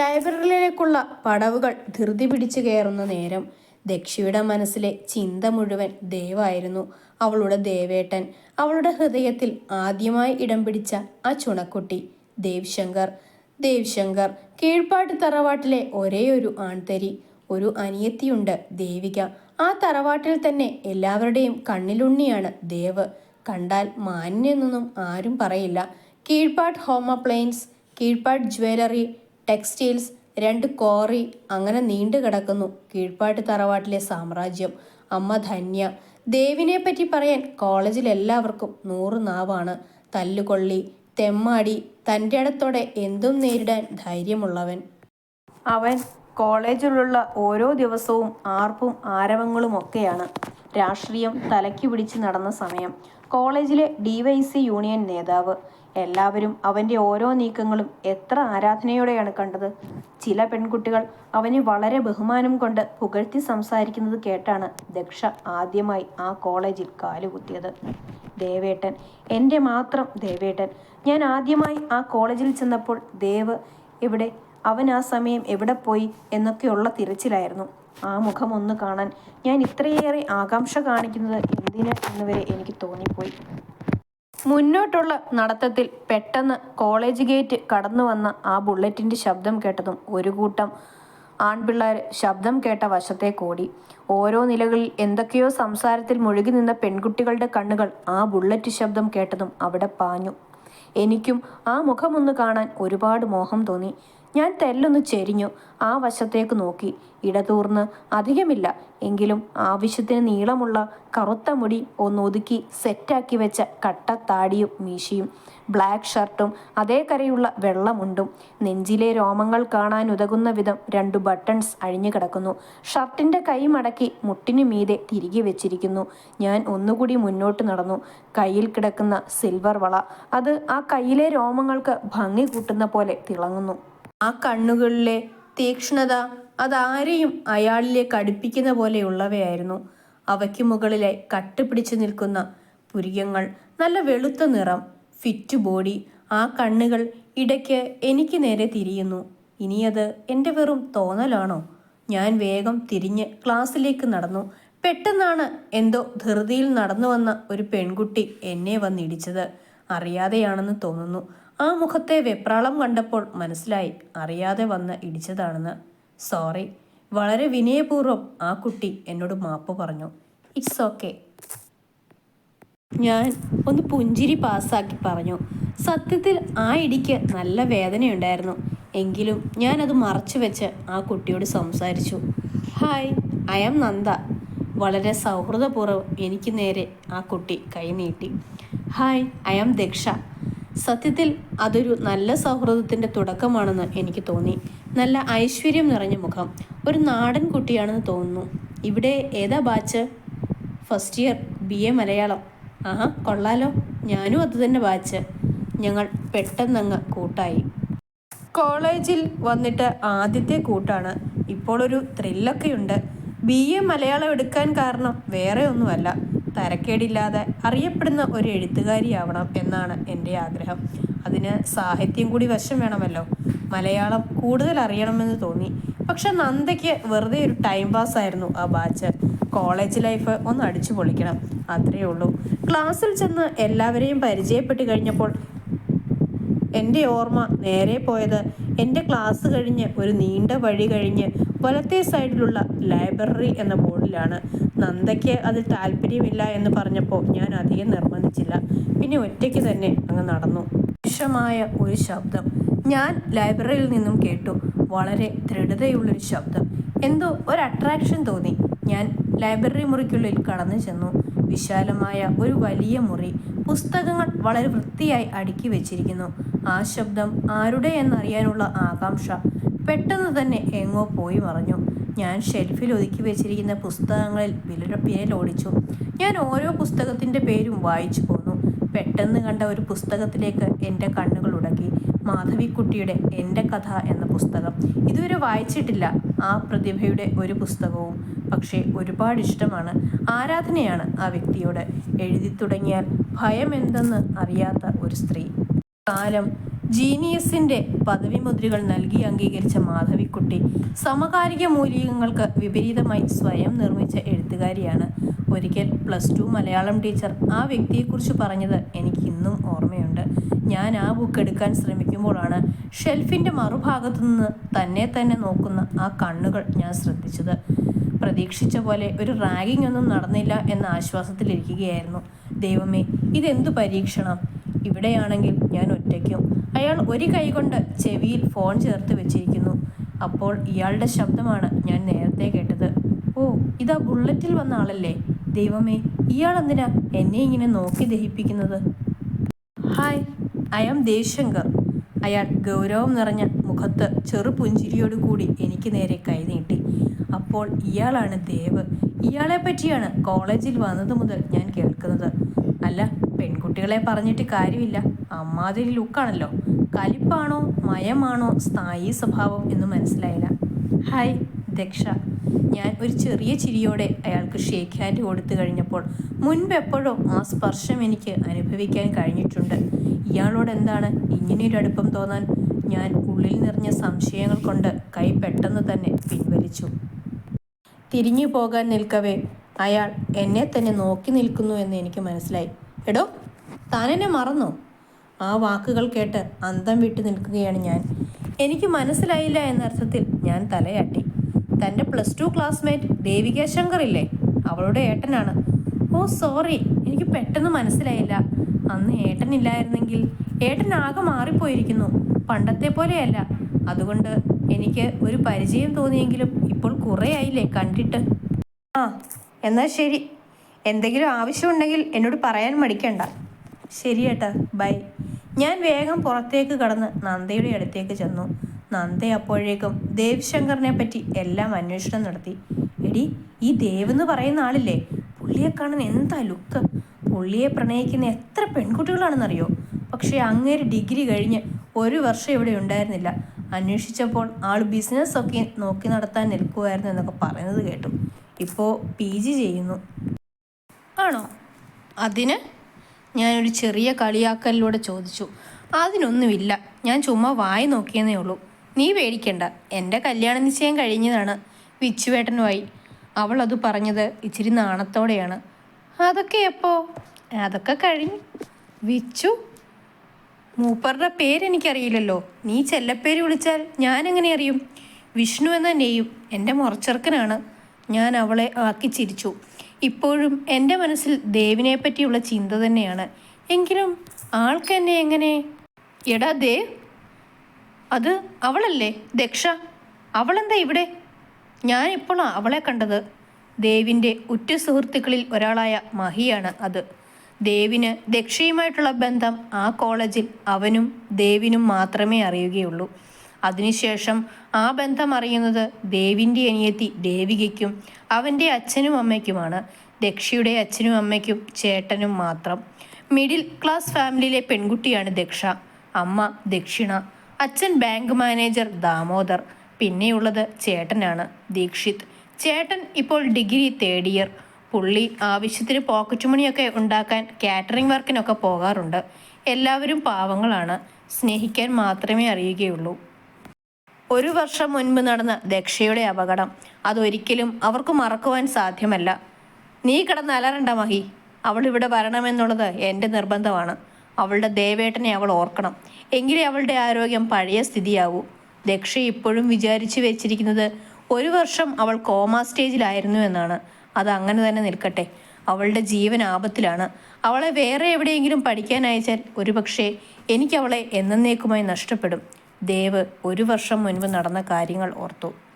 ലൈബ്രറിയിലേക്കുള്ള പടവുകൾ ധൃതി പിടിച്ചു കയറുന്ന നേരം ദക്ഷിയുടെ മനസ്സിലെ ചിന്ത മുഴുവൻ ദേവായിരുന്നു. അവളുടെ ദേവേട്ടൻ അവളുടെ ഹൃദയത്തിൽ ആദ്യമായി ഇടം പിടിച്ച ആ ചുണക്കുട്ടി ദേവ് ശങ്കർ ദേവ് ശങ്കർ കീഴ്പാട്ട് തറവാട്ടിലെ ഒരേ ഒരു ആൺതരി ഒരു അനിയത്തിയുണ്ട് ദേവിക. ആ തറവാട്ടിൽ തന്നെ എല്ലാവരുടെയും കണ്ണിലുണ്ണിയാണ് ദേവ്. കണ്ടാൽ മാന്യെന്നൊന്നും ആരും പറയില്ല. Keezhpat home appliance Keezhpat jewellery textiles രണ്ട് കോറി അങ്ങനെ നീണ്ടു കിടക്കുന്നു. കീഴ്പ്പാട്ട് തറവാട്ടിലെ സാമ്രാജ്യം അമ്മ ധന്യ. ദേവിനെ പറ്റി പറയാൻ കോളേജിൽ എല്ലാവർക്കും നൂറ് നാവാണ്. തല്ലുകൊള്ളി തെമ്മാടി തന്റെ ഇടത്തോടെ എന്തും നേരിടാൻ ധൈര്യമുള്ളവൻ. അവൻ കോളേജിലുള്ള ഓരോ ദിവസവും ആർപ്പും ആരവങ്ങളും ഒക്കെയാണ്. രാഷ്ട്രീയം തലയ്ക്ക് പിടിച്ച് നടന്ന സമയം. കോളേജിലെ ഡിവൈസി യൂണിയൻ നേതാവ്. എല്ലാവരും അവന്റെ ഓരോ നീക്കങ്ങളും എത്ര ആരാധനയോടെയാണ് കണ്ടത്. ചില പെൺകുട്ടികൾ അവനെ വളരെ ബഹുമാനം കൊണ്ട് പുകഴ്ത്തി സംസാരിക്കുന്നത് കേട്ടാണ് ദക്ഷ ആദ്യമായി ആ കോളേജിൽ കാലുകുത്തിയത് ദേവേട്ടൻ എന്റെ മാത്രം ദേവേട്ടൻ ഞാൻ ആദ്യമായി ആ കോളേജിൽ ചെന്നപ്പോൾ ദേവ് എവിടെ അവൻ ആ സമയം എവിടെ പോയി എന്നൊക്കെയുള്ള തിരച്ചിലായിരുന്നു. ആ മുഖം ഒന്ന് കാണാൻ ഞാൻ ഇത്രയേറെ ആകാംക്ഷ കാണിക്കുന്നത് എന്തിന് എന്നുവരെ എനിക്ക് തോന്നിപ്പോയി. മുന്നോട്ടുള്ള നടത്തത്തിൽ പെട്ടെന്ന് കോളേജ് ഗേറ്റ് കടന്നു വന്ന ആ ബുള്ളറ്റിന്റെ ശബ്ദം കേട്ടതും ഒരു കൂട്ടം ആൺപിള്ളേർ ശബ്ദം കേട്ട വശത്തെ കോടി. ഓരോ നിലകളിൽ എന്തൊക്കെയോ സംസാരത്തിൽ മുഴുകി നിന്ന പെൺകുട്ടികളുടെ കണ്ണുകൾ ആ ബുള്ളറ്റ് ശബ്ദം കേട്ടതും അവിടെ പാഞ്ഞു. എനിക്കും ആ മുഖമൊന്ന് കാണാൻ ഒരുപാട് മോഹം തോന്നി. ഞാൻ തെല്ലൊന്ന് ചെരിഞ്ഞു ആ വശത്തേക്ക് നോക്കി. ഇടതൂർന്ന് അധികമില്ല. എങ്കിലും ആവശ്യത്തിന് നീളമുള്ള കറുത്ത മുടി ഒന്നൊതുക്കി സെറ്റാക്കി വെച്ച കട്ട താടിയും മീശയും ബ്ലാക്ക് ഷർട്ടും അതേ കരയുള്ള വെള്ളമുണ്ടും നെഞ്ചിലെ രോമങ്ങൾ കാണാൻ ഉതകുന്ന വിധം രണ്ടു ബട്ടൺസ് അഴിഞ്ഞു കിടക്കുന്നു. ഷർട്ടിന്റെ കൈ മടക്കി മുട്ടിനു മീതെ തിരികെ വെച്ചിരിക്കുന്നു. ഞാൻ ഒന്നുകൂടി മുന്നോട്ട് നടന്നു. കയ്യിൽ കിടക്കുന്ന സിൽവർ വള. അത് ആ കയ്യിലെ രോമങ്ങൾക്ക് ഭംഗി കൂട്ടുന്ന പോലെ തിളങ്ങുന്നു. ആ കണ്ണുകളിലെ തീക്ഷ്ണത അതാരെയും അയാളിലെ അടുപ്പിക്കുന്ന പോലെയുള്ളവയായിരുന്നു. അവയ്ക്ക് മുകളിലെ കട്ടുപിടിച്ചു നിൽക്കുന്ന പുരികങ്ങൾ നല്ല വെളുത്ത നിറം ഫിറ്റ് ബോഡി ആ കണ്ണുകൾ ഇടയ്ക്ക് എനിക്ക് നേരെ തിരിയുന്നു. ഇനിയത് എന്റെ വെറും തോന്നലാണോ? ഞാൻ വേഗം തിരിഞ്ഞ് ക്ലാസ്സിലേക്ക് നടന്നു. പെട്ടെന്നാണ് എന്തോ ധൃതിയിൽ നടന്നു വന്ന ഒരു പെൺകുട്ടി എന്നെ വന്നിടിച്ചത്. അറിയാതെയാണെന്ന് തോന്നുന്നു. ആ മുഖത്തെ വെപ്രാളം കണ്ടപ്പോൾ മനസ്സിലായി. അറിയാതെ വന്ന് ഇടിച്ചതാണെന്ന്. സോറി. വളരെ വിനയപൂർവം ആ കുട്ടി എന്നോട് മാപ്പ് പറഞ്ഞു. It's okay. ഞാൻ ഒന്ന് പുഞ്ചിരി പാസ്സാക്കി പറഞ്ഞു. സത്യത്തിൽ ആ ഇടിക്ക് നല്ല വേദനയുണ്ടായിരുന്നു. എങ്കിലും ഞാനത് മറച്ചു വെച്ച് ആ കുട്ടിയോട് സംസാരിച്ചു. ഹായ്. I am Nanda. വളരെ സൗഹൃദപൂർവം എനിക്ക് നേരെ ആ കുട്ടി കൈനീട്ടി ഹായ്. ഐ ആം ദക്ഷ. സത്യത്തിൽ അതൊരു നല്ല സൗഹൃദത്തിന്റെ തുടക്കമാണെന്ന് എനിക്ക് തോന്നി. നല്ല ഐശ്വര്യം നിറഞ്ഞ മുഖം. ഒരു നാടൻ കുട്ടിയാണെന്ന് തോന്നുന്നു. ഇവിടെ ഏതാ batch first year B A Malayalam. ആഹാ കൊള്ളാലോ. ഞാനും അത് തന്നെ ഞങ്ങൾ പെട്ടെന്നങ്ങ് കൂട്ടായി. കോളേജിൽ വന്നിട്ട് ആദ്യത്തെ കൂട്ടാണ്. ഇപ്പോൾ ഒരു ത്രില്ലൊക്കെയുണ്ട് ബി എ മലയാളം എടുക്കാൻ കാരണം വേറെ ഒന്നുമല്ല. തരക്കേടില്ലാതെ അറിയപ്പെടുന്ന ഒരു എഴുത്തുകാരിയാവണം എന്നാണ് എന്റെ ആഗ്രഹം. അതിന് സാഹിത്യം കൂടി വശം വേണമല്ലോ. മലയാളം കൂടുതൽ അറിയണമെന്ന് തോന്നി. പക്ഷെ നന്ദയ്ക്ക് വെറുതെ ഒരു ടൈം പാസ് ആയിരുന്നു ആ ബാച്ച് കോളേജ് ലൈഫ് ഒന്ന് അടിച്ചു പൊളിക്കണം. അത്രയേ ഉള്ളൂ. ക്ലാസ്സിൽ ചെന്ന് എല്ലാവരെയും പരിചയപ്പെട്ട് കഴിഞ്ഞപ്പോൾ എന്റെ ഓർമ്മ നേരെ പോയത് എന്റെ ക്ലാസ് കഴിഞ്ഞ് ഒരു നീണ്ട വഴി കഴിഞ്ഞ് വലത്തെ സൈഡിലുള്ള ലൈബ്രറി എന്ന ബോർഡിലാണ് നന്ദയ്ക്ക് അതിൽ താല്പര്യമില്ല എന്ന് പറഞ്ഞപ്പോൾ ഞാൻ അധികം നിർബന്ധിച്ചില്ല. പിന്നെ ഒറ്റയ്ക്ക് തന്നെ അങ്ങ് നടന്നു. വിഷമായ ഒരു ശബ്ദം ഞാൻ ലൈബ്രറിയിൽ നിന്നും കേട്ടു. വളരെ ദൃഢതയുള്ളൊരു ശബ്ദം. എന്തോ ഒരു അട്രാക്ഷൻ തോന്നി. ഞാൻ ലൈബ്രറി മുറിക്കുള്ളിൽ കടന്നു ചെന്നു. വിശാലമായ ഒരു വലിയ മുറി. പുസ്തകങ്ങൾ വളരെ വൃത്തിയായി അടുക്കി വെച്ചിരിക്കുന്നു. ആ ശബ്ദം ആരുടെ എന്നറിയാനുള്ള ആകാംക്ഷ പെട്ടെന്ന് തന്നെ എങ്ങോ പോയി മറഞ്ഞു. ഞാൻ ഷെൽഫിൽ ഒതുക്കി വെച്ചിരിക്കുന്ന പുസ്തകങ്ങളിൽ വിരൽ ലോടിച്ചു ഞാൻ ഓരോ പുസ്തകത്തിന്റെ പേരും വായിച്ചു പോന്നു. പെട്ടെന്ന് കണ്ട ഒരു പുസ്തകത്തിലേക്ക് എന്റെ കണ്ണുകൾ ഉടക്കി. മാധവിക്കുട്ടിയുടെ എന്റെ കഥ എന്ന പുസ്തകം. ഇതുവരെ വായിച്ചിട്ടില്ല. ആ പ്രതിഭയുടെ ഒരു പുസ്തകവും പക്ഷേ ഒരുപാട് ഇഷ്ടമാണ്. ആരാധനയാണ് ആ വ്യക്തിയോട്. എഴുതി തുടങ്ങിയാൽ ഭയം എന്തെന്ന് അറിയാത്ത ഒരു സ്ത്രീ. കാലം ജീനിയസിന്റെ പദവി മുദ്രകൾ നൽകി അംഗീകരിച്ച മാധവിക്കുട്ടി സമകാലിക മൂല്യങ്ങൾക്ക് വിപരീതമായി സ്വയം നിർമ്മിച്ച എഴുത്തുകാരിയാണ്. ഒരിക്കൽ പ്ലസ് ടു മലയാളം ടീച്ചർ ആ വ്യക്തിയെക്കുറിച്ച് പറഞ്ഞത് എനിക്ക് ഇന്നും ഓർമ്മയുണ്ട്. ഞാൻ ആ ബുക്ക് എടുക്കാൻ ശ്രമിക്കുമ്പോഴാണ് ഷെൽഫിന്റെ മറുഭാഗത്തു നിന്ന് തന്നെ തന്നെ നോക്കുന്ന ആ കണ്ണുകൾ ഞാൻ ശ്രദ്ധിച്ചത്. പ്രതീക്ഷിച്ച പോലെ ഒരു റാഗിംഗ് ഒന്നും നടന്നില്ല എന്ന ആശ്വാസത്തിലിരിക്കുകയായിരുന്നു. ദൈവമേ ഇതെന്തു പരീക്ഷണം? ഇവിടെയാണെങ്കിൽ ഞാൻ ഒറ്റയ്ക്കും അയാൾ ഒരു കൈകൊണ്ട് ചെവിയിൽ ഫോൺ ചേർത്ത് വെച്ചിരിക്കുന്നു. അപ്പോൾ ഇയാളുടെ ശബ്ദമാണ് ഞാൻ നേരത്തെ കേട്ടത്. ഓ ഇതാ ബുള്ളറ്റിൽ വന്ന ആളല്ലേ? ദൈവമേ ഇയാൾ എന്തിനാ എന്നെ ഇങ്ങനെ നോക്കി ദഹിപ്പിക്കുന്നത്? Hi I am Devashankar. അയാൾ ഗൗരവം നിറഞ്ഞ മുഖത്ത് ചെറു പുഞ്ചിരിയോടുകൂടി എനിക്ക് നേരെ കൈനീട്ടി അപ്പോൾ ഇയാളാണ് ദേവ്. ഇയാളെ പറ്റിയാണ് കോളേജിൽ വന്നത് മുതൽ ഞാൻ കേൾക്കുന്നത്. അല്ല പെൺകുട്ടികളെ പറഞ്ഞിട്ട് കാര്യമില്ല. അമ്മാതിരി ലുക്കാണല്ലോ കലിപ്പാണോ മയമാണോ സ്ഥായി സ്വഭാവം എന്ന് മനസ്സിലായില്ല. ഹായ് ദക്ഷ. ഞാൻ ഒരു ചെറിയ ചിരിയോടെ അയാൾക്ക് ഷേക്ക് ഹാൻഡ് കൊടുത്തു കഴിഞ്ഞപ്പോൾ മുൻപ് എപ്പോഴോ ആ സ്പർശം എനിക്ക് അനുഭവിക്കാൻ കഴിഞ്ഞിട്ടുണ്ട്. ഇയാളോട് എന്താണ് ഇങ്ങനെയൊരു അടുപ്പം തോന്നാൻ? ഞാൻ ഉള്ളിൽ നിറഞ്ഞ സംശയങ്ങൾ കൊണ്ട് കൈ പെട്ടെന്ന് തന്നെ പിൻവലിച്ചു. തിരിഞ്ഞു പോകാൻ നിൽക്കവേ അയാൾ എന്നെ തന്നെ നോക്കി നിൽക്കുന്നു എന്ന് എനിക്ക് മനസ്സിലായി. എടോ താനെന്നെ മറന്നോ? ആ വാക്കുകൾ കേട്ട് അന്തം വിട്ടു നിൽക്കുകയാണ് ഞാൻ. എനിക്ക് മനസ്സിലായില്ല എന്നർത്ഥത്തിൽ ഞാൻ തലയാട്ടി. തന്റെ plus two classmate Devika Shankar ഇല്ലേ? അവളുടെ ഏട്ടനാണ്. Oh sorry. എനിക്ക് പെട്ടെന്ന് മനസ്സിലായില്ല. അന്ന് ഏട്ടനില്ലായിരുന്നെങ്കിൽ ഏട്ടൻ ആകെ മാറിപ്പോയിരിക്കുന്നു. പണ്ടത്തെ പോലെയല്ല. അതുകൊണ്ട് എനിക്ക് ഒരു പരിചയം തോന്നിയെങ്കിലും ഇപ്പോൾ കുറേ ആയില്ലേ കണ്ടിട്ട്. ആ എന്നാൽ ശരി. എന്തെങ്കിലും ആവശ്യമുണ്ടെങ്കിൽ എന്നോട് പറയാൻ മടിക്കണ്ട. ശരി ഏട്ടാ ബൈ. ഞാൻ വേഗം പുറത്തേക്ക് കടന്ന് നന്ദയുടെ അടുത്തേക്ക് ചെന്നു. നന്ദ അപ്പോഴേക്കും ദേവ് ശങ്കറിനെ പറ്റി എല്ലാം അന്വേഷണം നടത്തി. എടി ഈ ദേവ് എന്ന് പറയുന്ന ആളില്ലേ? പുള്ളിയെ കാണാൻ എന്താ ലുക്ക്? പുള്ളിയെ പ്രണയിക്കുന്ന എത്ര പെൺകുട്ടികളാണെന്നറിയോ? പക്ഷേ അങ്ങേര് ഡിഗ്രി കഴിഞ്ഞ് ഒരു വർഷം ഇവിടെ ഉണ്ടായിരുന്നില്ല. അന്വേഷിച്ചപ്പോൾ ആൾ ബിസിനസ് ഒക്കെ നോക്കി നടത്താൻ നിൽക്കുമായിരുന്നു എന്നൊക്കെ പറയുന്നത് കേട്ടു. ഇപ്പോൾ പി ജി ചെയ്യുന്നു. ആണോ? അതിന്? ഞാനൊരു ചെറിയ കളിയാക്കലിലൂടെ ചോദിച്ചു. അതിനൊന്നുമില്ല. ഞാൻ ചുമ്മാ വായി നോക്കിയെന്നേ ഉള്ളൂ. നീ പേടിക്കണ്ട. എന്റെ കല്യാണ നിശ്ചയം കഴിഞ്ഞതാണ്. വിച്ചുവേട്ടനുമായി. അവൾ അത് പറഞ്ഞത് ഇച്ചിരി നാണത്തോടെയാണ്. അതൊക്കെ എപ്പോ? അതൊക്കെ കഴിഞ്ഞു. വിച്ചു? മൂപ്പറുടെ പേരെനിക്കറിയില്ലല്ലോ. നീ ചെല്ലപ്പേര് വിളിച്ചാൽ ഞാൻ എങ്ങനെ അറിയും? വിഷ്ണു എന്ന നെയ്യും എന്റെ മുറച്ചെറുക്കനാണ്. ഞാൻ അവളെ ആക്കി ചിരിച്ചു. ഇപ്പോഴും എന്റെ മനസ്സിൽ ദേവിനെ പറ്റിയുള്ള ചിന്ത തന്നെയാണ്. എങ്കിലും ആൾക്ക് എന്നെ എങ്ങനെ? എടാ ദേവ് അത് അവളല്ലേ? ദക്ഷ അവളെന്താ ഇവിടെ? ഞാൻ ഇപ്പോഴാണ് അവളെ കണ്ടത്. ദേവിന്റെ ഉറ്റ സുഹൃത്തുക്കളിൽ ഒരാളായ മഹിയാണ് അത്. ദേവിന് ദക്ഷയുമായിട്ടുള്ള ബന്ധം ആ കോളേജിൽ അവനും ദേവിനും മാത്രമേ അറിയുകയുള്ളൂ. അതിനുശേഷം ആ ബന്ധം അറിയുന്നത് ദേവിന്റെ അനിയത്തി ദേവികയ്ക്കും അവന്റെ അച്ഛനും അമ്മയ്ക്കുമാണ്. ദക്ഷയുടെ അച്ഛനും അമ്മയ്ക്കും ചേട്ടനും മാത്രം. മിഡിൽ ക്ലാസ് ഫാമിലിയിലെ പെൺകുട്ടിയാണ് ദക്ഷ. അമ്മ ദക്ഷിണ. അച്ഛൻ ബാങ്ക് മാനേജർ ദാമോദർ. പിന്നെയുള്ളത് ചേട്ടനാണ് ദീക്ഷിത്. ചേട്ടൻ ഇപ്പോൾ ഡിഗ്രി തേർഡ് ഇയർ. പുള്ളി ആവശ്യത്തിന് പോക്കറ്റ് മണിയൊക്കെ ഉണ്ടാക്കാൻ കാറ്ററിംഗ് വർക്കിനൊക്കെ പോകാറുണ്ട്. എല്ലാവരും പാവങ്ങളാണ്. സ്നേഹിക്കാൻ മാത്രമേ അറിയുകയുള്ളൂ. ഒരു വർഷം മുൻപ് നടന്ന ദക്ഷയുടെ അപകടം അതൊരിക്കലും അവർക്ക് മറക്കുവാൻ സാധ്യമല്ല. നീ കിടന്ന് അലറണ്ട മഹി. അവൾ ഇവിടെ വരണമെന്നുള്ളത് എന്റെ നിർബന്ധമാണ്. അവളുടെ ദേവേട്ടനെ അവൾ ഓർക്കണം. എങ്കിലേ അവളുടെ ആരോഗ്യം പഴയ സ്ഥിതിയാവൂ ദക്ഷ ഇപ്പോഴും വിചാരിച്ചു വെച്ചിരിക്കുന്നത് ഒരു വർഷം അവൾ കോമ സ്റ്റേജിലായിരുന്നു എന്നാണ്. അത് അങ്ങനെ തന്നെ നിൽക്കട്ടെ. അവളുടെ ജീവൻ ആപത്തിലാണ്. അവളെ വേറെ എവിടെയെങ്കിലും പഠിക്കാൻ അയച്ചാൽ ഒരുപക്ഷെ എനിക്കവളെ എന്നേക്കുമായി നഷ്ടപ്പെടും. ദേവ് ഒരു വർഷം മുൻപ് നടന്ന കാര്യങ്ങൾ ഓർത്തു.